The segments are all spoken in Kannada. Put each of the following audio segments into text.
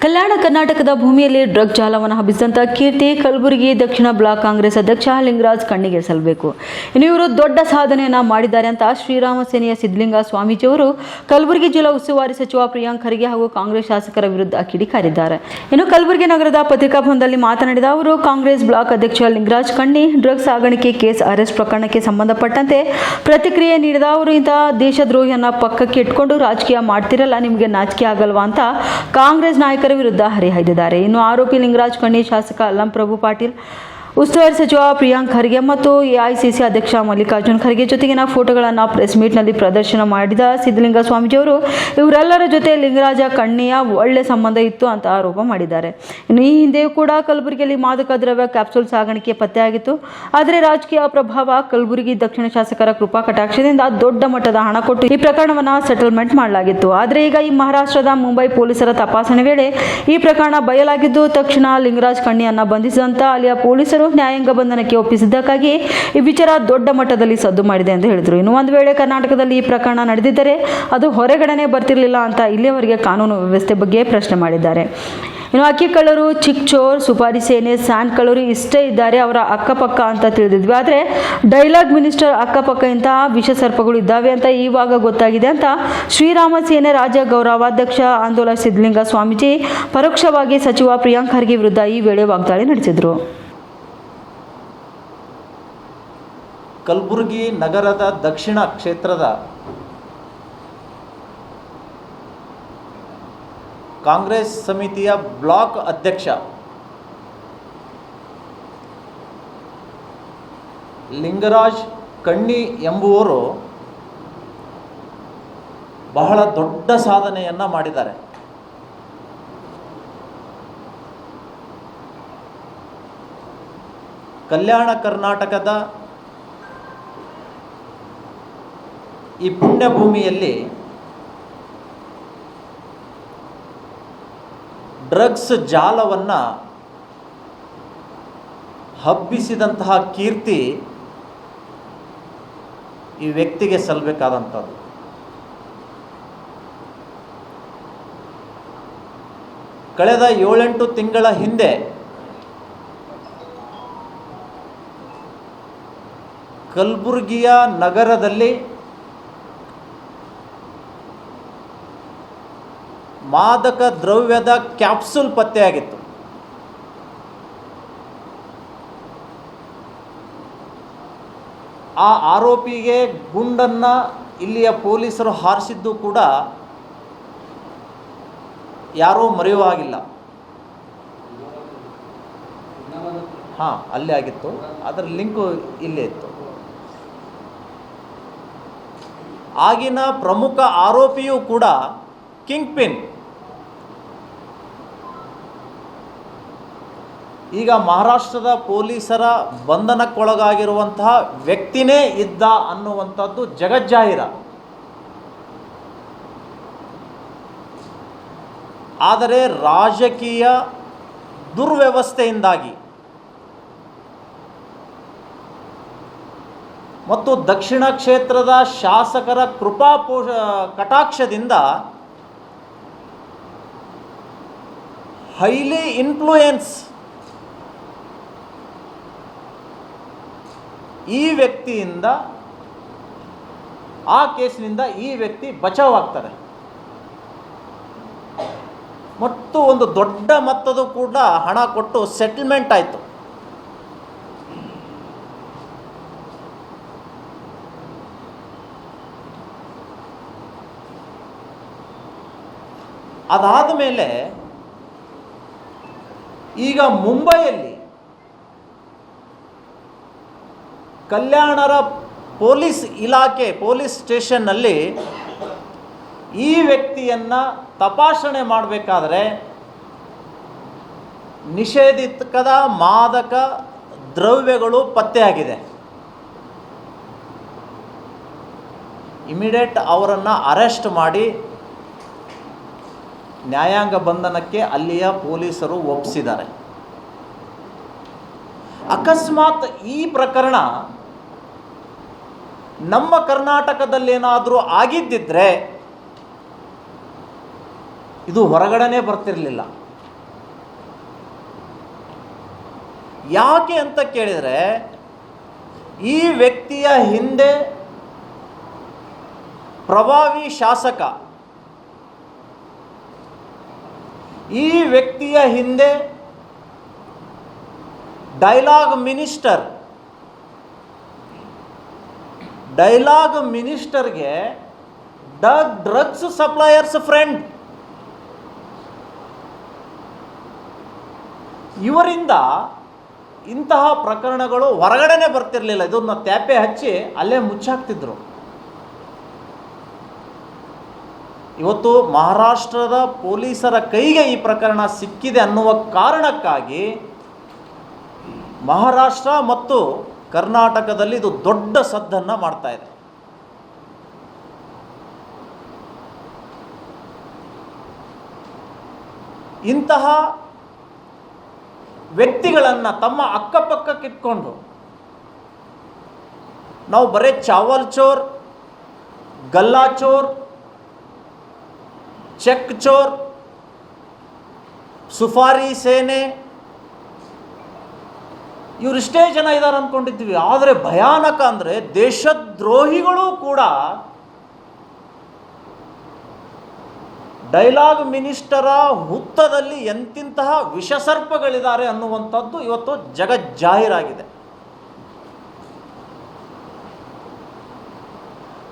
ಕಲ್ಯಾಣ ಕರ್ನಾಟಕದ ಭೂಮಿಯಲ್ಲಿ ಡ್ರಗ್ ಜಾಲವನ್ನು ಹಬ್ಬಿಸಿದಂಥ ಕೀರ್ತಿ ಕಲಬುರಗಿ ದಕ್ಷಿಣ ಬ್ಲಾಕ್ ಕಾಂಗ್ರೆಸ್ ಅಧ್ಯಕ್ಷ ಲಿಂಗರಾಜ್ ಕಣ್ಣಿಗೆ ಸಲ್ಲಬೇಕು ಇನ್ನು ಇವರು ದೊಡ್ಡ ಸಾಧನೆಯನ್ನ ಮಾಡಿದ್ದಾರೆ ಅಂತ ಶ್ರೀರಾಮ ಸೇನೆಯ ಸಿದ್ಧಲಿಂಗ ಸ್ವಾಮೀಜಿಯವರು ಕಲಬುರಗಿ ಜಿಲ್ಲಾ ಉಸ್ತುವಾರಿ ಸಚಿವ ಪ್ರಿಯಾಂಕ್ ಖರ್ಗೆ ಹಾಗೂ ಕಾಂಗ್ರೆಸ್ ಶಾಸಕರ ವಿರುದ್ಧ ಕಿಡಿಕಾರಿದ್ದಾರೆ ಇನ್ನು ಕಲಬುರಗಿ ನಗರದ ಪತ್ರಿಕಾಭವನದಲ್ಲಿ ಮಾತನಾಡಿದ ಅವರು, ಕಾಂಗ್ರೆಸ್ ಬ್ಲಾಕ್ ಅಧ್ಯಕ್ಷ ಲಿಂಗರಾಜ್ ಕಣ್ಣಿ ಡ್ರಗ್ ಸಾಗಾಣಿಕೆ ಕೇಸ್ ಅರೆಸ್ಟ್ ಪ್ರಕರಣಕ್ಕೆ ಸಂಬಂಧಪಟ್ಟಂತೆ ಪ್ರತಿಕ್ರಿಯೆ ನೀಡಿದ ಅವರು ಇಂತಹ ದೇಶದ್ರೋಹಿಯನ್ನ ಪಕ್ಕಕ್ಕೆ ಇಟ್ಕೊಂಡು ರಾಜಕೀಯ ಮಾಡ್ತಿರಲ್ಲ, ನಿಮಗೆ ನಾಚಿಕೆ ಆಗಲ್ವಾ ಅಂತ ಕಾಂಗ್ರೆಸ್ ನಾಯಕರ ವಿರುದ್ಧ ಹರಿಹಾಯ್ದಿದ್ದಾರೆ. ಇನ್ನು ಆರೋಪಿ ಲಿಂಗರಾಜ್ ಕಣ್ಣಿ ಶಾಸಕ ಅಲ್ಲಂ ಪ್ರಭು ಪಾಟೀಲ್ ಉಸ್ತುವಾರಿ ಸಚಿವ ಪ್ರಿಯಾಂಕ್ ಖರ್ಗೆ ಮತ್ತು ಎಐಸಿಸಿ ಅಧ್ಯಕ್ಷ ಮಲ್ಲಿಕಾರ್ಜುನ್ ಖರ್ಗೆ ಜೊತೆಗಿನ ಫೋಟೋಗಳನ್ನು ಪ್ರೆಸ್ ಮೀಟ್ನಲ್ಲಿ ಪ್ರದರ್ಶನ ಮಾಡಿದ ಸಿದ್ದಲಿಂಗ ಸ್ವಾಮೀಜಿಯವರು, ಇವರೆಲ್ಲರ ಜೊತೆ ಲಿಂಗರಾಜ ಕಣ್ಣಿಯ ಒಳ್ಳೆ ಸಂಬಂಧ ಇತ್ತು ಅಂತ ಆರೋಪ ಮಾಡಿದ್ದಾರೆ. ಇನ್ನು ಈ ಹಿಂದೆಯೂ ಕೂಡ ಕಲಬುರಗಿಯಲ್ಲಿ ಮಾದಕ ದ್ರವ್ಯ ಕ್ಯಾಪ್ಸೂಲ್ ಸಾಗಾಣಿಕೆ ಪತ್ತೆಯಾಗಿತ್ತು. ಆದರೆ ರಾಜಕೀಯ ಪ್ರಭಾವ ಕಲಬುರಗಿ ದಕ್ಷಿಣ ಶಾಸಕರ ಕೃಪಾ ಕಟಾಕ್ಷದಿಂದ ದೊಡ್ಡ ಮಟ್ಟದ ಹಣ ಕೊಟ್ಟು ಈ ಪ್ರಕರಣವನ್ನು ಸೆಟಲ್ಮೆಂಟ್ ಮಾಡಲಾಗಿತ್ತು. ಆದರೆ ಈಗ ಈ ಮಹಾರಾಷ್ಟ್ರದ ಮುಂಬೈ ಪೊಲೀಸರ ತಪಾಸಣೆ ವೇಳೆ ಈ ಪ್ರಕರಣ ಬಯಲಾಗಿದ್ದು, ತಕ್ಷಣ ಲಿಂಗರಾಜ್ ಕಣ್ಣಿಯನ್ನ ಬಂಧಿಸಿದಂತ ಅಲ್ಲಿಯ ಪೊಲೀಸರು ನ್ಯಾಯಾಂಗ ಬಂಧನಕ್ಕೆ ಒಪ್ಪಿಸಿದ್ದಕ್ಕಾಗಿ ಈ ವಿಚಾರ ದೊಡ್ಡ ಮಟ್ಟದಲ್ಲಿ ಸದ್ದು ಮಾಡಿದೆ ಎಂದು ಹೇಳಿದರು. ಇನ್ನು ಒಂದು ವೇಳೆ ಕರ್ನಾಟಕದಲ್ಲಿ ಈ ಪ್ರಕರಣ ನಡೆದಿದ್ದರೆ ಅದು ಹೊರಗಡೆನೆ ಬರ್ತಿರಲಿಲ್ಲ ಅಂತ ಇಲ್ಲಿಯವರೆಗೆ ಕಾನೂನು ವ್ಯವಸ್ಥೆ ಬಗ್ಗೆ ಪ್ರಶ್ನೆ ಮಾಡಿದ್ದಾರೆ. ಇನ್ನು ಅಕ್ಕಿ ಕಳ್ಳರು, ಚಿಕ್ಚೋರ್, ಸುಪಾರಿ ಸೇನೆ ಸ್ಯಾಂಡ್ ಕಳ್ಳರು ಇಷ್ಟೇ ಇದ್ದಾರೆ ಅವರ ಅಕ್ಕಪಕ್ಕ ಅಂತ ತಿಳಿದಿದ್ವಿ. ಆದರೆ ಡೈಲಾಗ್ ಮಿನಿಸ್ಟರ್ ಅಕ್ಕಪಕ್ಕ ಇಂತಹ ವಿಷ ಸರ್ಪಗಳು ಇದ್ದಾವೆ ಅಂತ ಇವಾಗ ಗೊತ್ತಾಗಿದೆ ಅಂತ ಶ್ರೀರಾಮ ಸೇನೆ ರಾಜ್ಯ ಗೌರವಾಧ್ಯಕ್ಷ ಆಂದೋಲನ ಸಿದ್ಧಲಿಂಗ ಸ್ವಾಮೀಜಿ ಪರೋಕ್ಷವಾಗಿ ಸಚಿವ ಪ್ರಿಯಾಂಕ್ ಖರ್ಗೆ ವಿರುದ್ಧ ಈ ವೇಳೆ ವಾಗ್ದಾಳಿ ನಡೆಸಿದರು. ಕಲಬುರಗಿ ನಗರದ ದಕ್ಷಿಣ ಕ್ಷೇತ್ರದ ಕಾಂಗ್ರೆಸ್ ಸಮಿತಿಯ ಬ್ಲಾಕ್ ಅಧ್ಯಕ್ಷ ಲಿಂಗರಾಜ್ ಕಣ್ಣಿ ಎಂಬುವರು ಬಹಳ ದೊಡ್ಡ ಸಾಧನೆಯನ್ನು ಮಾಡಿದ್ದಾರೆ. ಕಲ್ಯಾಣ ಕರ್ನಾಟಕದ ಈ ಪುಣ್ಯಭೂಮಿಯಲ್ಲಿ ಡ್ರಗ್ಸ್ ಜಾಲವನ್ನು ಹಬ್ಬಿಸಿದಂತಹ ಕೀರ್ತಿ ಈ ವ್ಯಕ್ತಿಗೆ ಸಲ್ಲಬೇಕಾದಂಥದ್ದು ಕಳೆದ ಏಳೆಂಟು ತಿಂಗಳ ಹಿಂದೆ ಕಲಬುರಗಿಯ ನಗರದಲ್ಲಿ ಮಾದಕ ದ್ರವ್ಯದ ಕ್ಯಾಪ್ಸುಲ್ ಪತ್ತೆಯಾಗಿತ್ತು. ಆ ಆರೋಪಿಗೆ ಗುಂಡನ್ನು ಇಲ್ಲಿಯ ಪೊಲೀಸರು ಹಾರಿಸಿದ್ದು ಕೂಡ ಯಾರೂ ಮರೆಯುವಾಗಿಲ್ಲ. ಹಾಂ, ಅಲ್ಲೇ ಆಗಿತ್ತು. ಅದರ ಲಿಂಕು ಇಲ್ಲೇ ಇತ್ತು. ಆಗಿನ ಪ್ರಮುಖ ಆರೋಪಿಯೂ ಕೂಡ ಕಿಂಗ್ ಪಿನ್ ಈಗ ಮಹಾರಾಷ್ಟ್ರದ ಪೊಲೀಸರ ಬಂಧನಕ್ಕೊಳಗಾಗಿರುವಂತಹ ವ್ಯಕ್ತಿನೇ ಇದ್ದ ಅನ್ನುವಂಥದ್ದು ಜಗಜ್ಜಾಹಿರ. ಆದರೆ ರಾಜಕೀಯ ದುರ್ವ್ಯವಸ್ಥೆಯಿಂದಾಗಿ ಮತ್ತು ದಕ್ಷಿಣ ಕ್ಷೇತ್ರದ ಶಾಸಕರ ಕೃಪಾ ಪೋಷ ಕಟಾಕ್ಷದಿಂದ ಹೈಲಿ ಇನ್ಫ್ಲೂಯೆನ್ಸ್ ಈ ವ್ಯಕ್ತಿಯಿಂದ, ಆ ಕೇಸಿನಿಂದ ಈ ವ್ಯಕ್ತಿ ಬಚಾವಾಗ್ತಾರೆ. ಮತ್ತು ಒಂದು ದೊಡ್ಡ ಮೊತ್ತದ ಕೂಡ ಹಣ ಕೊಟ್ಟು ಸೆಟಲ್ಮೆಂಟ್ ಆಯಿತು. ಅದಾದ ಮೇಲೆ ಈಗ ಮುಂಬೈಯಲ್ಲಿ ಕಲ್ಯಾಣರ ಪೊಲೀಸ್ ಇಲಾಖೆ, ಪೊಲೀಸ್ ಸ್ಟೇಷನ್ನಲ್ಲಿ ಈ ವ್ಯಕ್ತಿಯನ್ನು ತಪಾಸಣೆ ಮಾಡಬೇಕಾದ್ರೆ ನಿಷೇಧಿತದ ಮಾದಕ ದ್ರವ್ಯಗಳು ಪತ್ತೆಯಾಗಿದೆ. ಇಮಿಡಿಯೇಟ್ ಅವರನ್ನು ಅರೆಸ್ಟ್ ಮಾಡಿ ನ್ಯಾಯಾಂಗ ಬಂಧನಕ್ಕೆ ಅಲ್ಲಿಯ ಪೊಲೀಸರು ಒಪ್ಪಿಸಿದ್ದಾರೆ ಅಕಸ್ಮಾತ್ ಈ ಪ್ರಕರಣ ನಮ್ಮ ಕರ್ನಾಟಕದಲ್ಲೇನಾದರೂ ಆಗಿದ್ದಿದ್ರೆ ಇದು ಹೊರಗಡೆನೇ ಬರ್ತಿರಲಿಲ್ಲ. ಯಾಕೆ ಅಂತ ಕೇಳಿದರೆ ಈ ವ್ಯಕ್ತಿಯ ಹಿಂದೆ ಪ್ರಭಾವಿ ಶಾಸಕ, ಈ ವ್ಯಕ್ತಿಯ ಹಿಂದೆ ಡೈಲಾಗ್ ಮಿನಿಸ್ಟರ್ ಡೈಲಾಗ್ ಮಿನಿಸ್ಟರ್ಗೆ ಡ ಡ್ರಗ್ಸ್ ಸಪ್ಲೈಯರ್ಸ್ ಫ್ರೆಂಡ್. ಇವರಿಂದ ಇಂತಹ ಪ್ರಕರಣಗಳು ಹೊರಗಡೆನೆ ಬರ್ತಿರಲಿಲ್ಲ. ಇದನ್ನ ತ್ಯಾಪೆ ಹಚ್ಚಿ ಅಲ್ಲೇ ಮುಚ್ಚಾಕ್ತಿದ್ರು. ಇವತ್ತು ಮಹಾರಾಷ್ಟ್ರದ ಪೊಲೀಸರ ಕೈಗೆ ಈ ಪ್ರಕರಣ ಸಿಕ್ಕಿದೆ ಅನ್ನುವ ಕಾರಣಕ್ಕಾಗಿ ಮಹಾರಾಷ್ಟ್ರ ಮತ್ತು ಕರ್ನಾಟಕದಲ್ಲಿ ಇದು ದೊಡ್ಡ ಸದ್ದನ್ನು ಮಾಡ್ತಾ ಇದೆ. ಇಂತಹ ವ್ಯಕ್ತಿಗಳನ್ನು ತಮ್ಮ ಅಕ್ಕಪಕ್ಕಕ್ಕಿಟ್ಕೊಂಡು ನಾವು ಬರೇ ಚಾವಲ್ ಚೋರ್, ಗಲ್ಲಾ ಚೋರ್, ಚೆಕ್ ಚೋರ್, ಸುಫಾರಿ ಸೇನೆ ಇವರಿಷ್ಟೇ ಜನ ಇದ್ದಾರೆ ಅಂದ್ಕೊಂಡಿದ್ದೀವಿ ಆದರೆ ಭಯಾನಕ ಅಂದರೆ ದೇಶದ್ರೋಹಿಗಳು ಕೂಡ ಡೈಲಾಗ್ ಮಿನಿಸ್ಟರ ಹುತ್ತದಲ್ಲಿ ಎಂತಿಂತಹ ವಿಷಸರ್ಪಗಳಿದ್ದಾರೆ ಅನ್ನುವಂಥದ್ದು ಇವತ್ತು ಜಗಜ್ಜಾಹೀರಾಗಿದೆ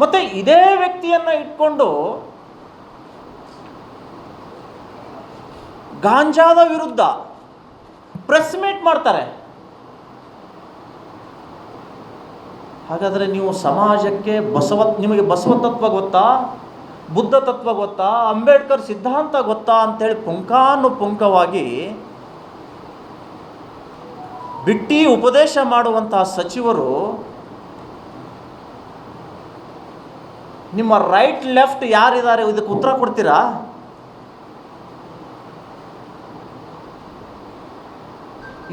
ಮತ್ತೆ ಇದೇ ವ್ಯಕ್ತಿಯನ್ನ ಇಟ್ಕೊಂಡು ಗಾಂಜಾದ ವಿರುದ್ಧ ಪ್ರೆಸ್ ಮೀಟ್ ಮಾಡ್ತಾರೆ. ಹಾಗಾದರೆ ನೀವು ಸಮಾಜಕ್ಕೆ ಬಸವ ನಿಮಗೆ ಬಸವ ತತ್ವ ಗೊತ್ತಾ? ಬುದ್ಧ ತತ್ವ ಗೊತ್ತಾ? ಅಂಬೇಡ್ಕರ್ ಸಿದ್ಧಾಂತ ಗೊತ್ತಾ ಅಂತೇಳಿ ಪುಂಖಾನುಪುಂಖವಾಗಿ ಬಿಟ್ಟಿ ಉಪದೇಶ ಮಾಡುವಂತಹ ಸಚಿವರು ನಿಮ್ಮ ರೈಟ್ ಲೆಫ್ಟ್ ಯಾರಿದ್ದಾರೆ? ಇದಕ್ಕೆ ಉತ್ತರ ಕೊಡ್ತೀರಾ?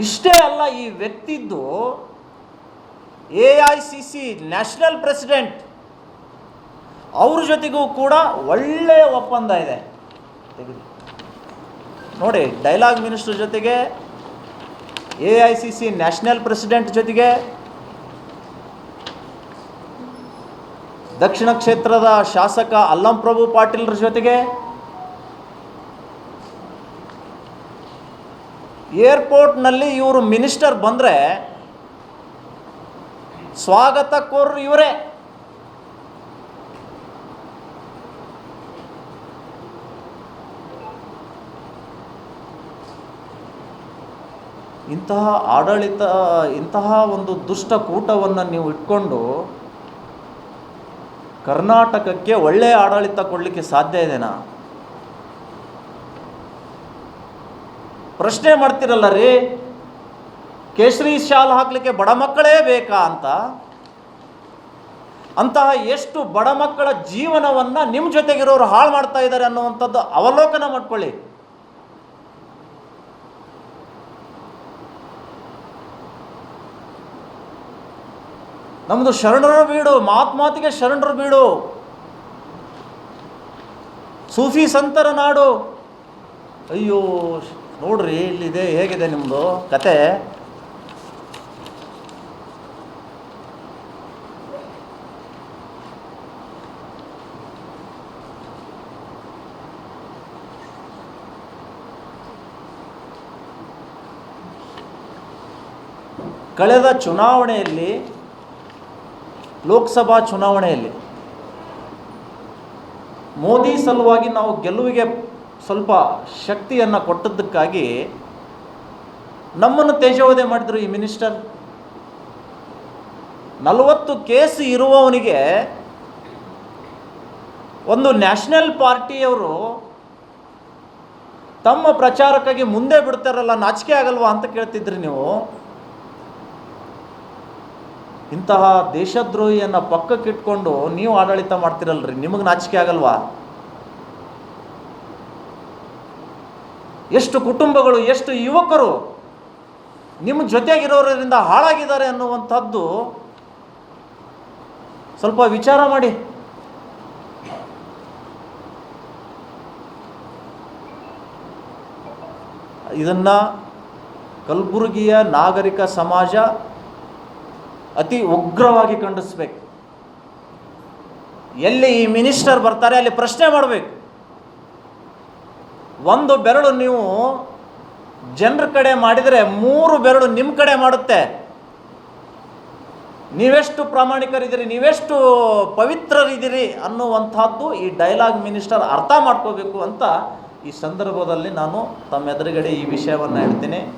ಇಷ್ಟೇ ಅಲ್ಲ, ಈ ವ್ಯಕ್ತಿದ್ದು A I C C national president ಅವ್ರ ಜೊತೆಗೂ ಕೂಡ ಒಳ್ಳೆಯ ಒಪ್ಪಂದ ಇದೆ. ನೋಡಿ, ಡೈಲಾಗ್ ಮಿನಿಸ್ಟರ್ ಜೊತೆಗೆ, A I C C national president ಜೊತೆಗೆ, ದಕ್ಷಿಣ ಕ್ಷೇತ್ರದ ಶಾಸಕ ಅಲ್ಲಂ ಪ್ರಭು ಪಾಟೀಲ್ರ ಜೊತೆಗೆ, ಏರ್ಪೋರ್ಟ್ನಲ್ಲಿ ಇವರು ಮಿನಿಸ್ಟರ್ ಬಂದರೆ ಸ್ವಾಗತ ಕೋರ್ರು ಇವರೇ. ಇಂತಹ ಆಡಳಿತ, ಇಂತಹ ಒಂದು ದುಷ್ಟ ಕೂಟವನ್ನು ನೀವು ಇಟ್ಕೊಂಡು ಕರ್ನಾಟಕಕ್ಕೆ ಒಳ್ಳೆಯ ಆಡಳಿತ ಕೊಡಲಿಕ್ಕೆ ಸಾಧ್ಯ ಇದೆನಾ? ಪ್ರಶ್ನೆ ಮಾಡ್ತಿರಲ್ಲ ರೀ. ಕೇಸರಿ ಶಾಲ್ ಹಾಕಲಿಕ್ಕೆ ಬಡ ಮಕ್ಕಳೇ ಬೇಕಾ ಅಂತ? ಅಂತಹ ಎಷ್ಟು ಬಡ ಮಕ್ಕಳ ಜೀವನವನ್ನು ನಿಮ್ಮ ಜೊತೆಗಿರೋರು ಹಾಳು ಮಾಡ್ತಾ ಇದ್ದಾರೆ ಅನ್ನುವಂಥದ್ದು ಅವಲೋಕನ ಮಾಡ್ಕೊಳ್ಳಿ. ನಮ್ಮದು ಶರಣರ ಬೀಡು, ಮಾತ್ ಮಾತಿಗೆ ಶರಣರ ಬೀಡು. ಸೂಫಿ ಸಂತರ ನಾಡು. ಅಯ್ಯೋ, ನೋಡ್ರಿ, ಇಲ್ಲಿದೆ, ಹೇಗಿದೆ ನಿಮ್ಮದು ಕತೆ? ಕಳೆದ ಚುನಾವಣೆಯಲ್ಲಿ, ಲೋಕಸಭಾ ಚುನಾವಣೆಯಲ್ಲಿ ಮೋದಿ ಸಲುವಾಗಿ ನಾವು ಗೆಲುವಿಗೆ ಸ್ವಲ್ಪ ಶಕ್ತಿಯನ್ನು ಕೊಟ್ಟದ್ದಕ್ಕಾಗಿ ನಮ್ಮನ್ನು ತೇಜೋವಧೆ ಮಾಡಿದರು ಈ ಮಿನಿಸ್ಟರ್. ನಲವತ್ತು ಕೇಸ್ ಇರುವವನಿಗೆ ಒಂದು ನ್ಯಾಷನಲ್ ಪಾರ್ಟಿಯವರು ತಮ್ಮ ಪ್ರಚಾರಕ್ಕಾಗಿ ಮುಂದೆ ಬಿಡ್ತಾರಲ್ಲ, ನಾಚಿಕೆ ಆಗಲ್ವಾ ಅಂತ ಕೇಳ್ತಿದ್ರಿ ನೀವು? ಇಂತಹ ದೇಶದ್ರೋಹಿಯನ್ನು ಪಕ್ಕಕ್ಕಿಟ್ಕೊಂಡು ನೀವು ಆಡಳಿತ ಮಾಡ್ತಿರಲ್ರಿ, ನಿಮಗೆ ನಾಚಿಕೆ ಆಗಲ್ವಾ? ಎಷ್ಟು ಕುಟುಂಬಗಳು, ಎಷ್ಟು ಯುವಕರು ನಿಮ್ಮ ಜೊತೆಗಿರೋರಿಂದ ಹಾಳಾಗಿದ್ದಾರೆ ಅನ್ನುವಂಥದ್ದು ಸ್ವಲ್ಪ ವಿಚಾರ ಮಾಡಿ. ಇದನ್ನು ಕಲಬುರಗಿಯ ನಾಗರಿಕ ಸಮಾಜ ಅತಿ ಉಗ್ರವಾಗಿ ಖಂಡಿಸ್ಬೇಕು. ಎಲ್ಲಿ ಈ ಮಿನಿಸ್ಟರ್ ಬರ್ತಾರೆ ಅಲ್ಲಿ ಪ್ರಶ್ನೆ ಮಾಡಬೇಕು. ಒಂದು ಬೆರಳು ನೀವು ಜನರ ಕಡೆ ಮಾಡಿದರೆ ಮೂರು ಬೆರಳು ನಿಮ್ಮ ಕಡೆ ಮಾಡುತ್ತೆ. ನೀವೆಷ್ಟು ಪ್ರಾಮಾಣಿಕರಿದ್ದೀರಿ, ನೀವೆಷ್ಟು ಪವಿತ್ರರಿದ್ದೀರಿ ಅನ್ನುವಂಥದ್ದು ಈ ಡೈಲಾಗ್ ಮಿನಿಸ್ಟರ್ ಅರ್ಥ ಮಾಡ್ಕೋಬೇಕು ಅಂತ ಈ ಸಂದರ್ಭದಲ್ಲಿ ನಾನು ತಮ್ಮ ಎದುರುಗಡೆ ಈ ವಿಷಯವನ್ನು ಹೇಳ್ತೀನಿ.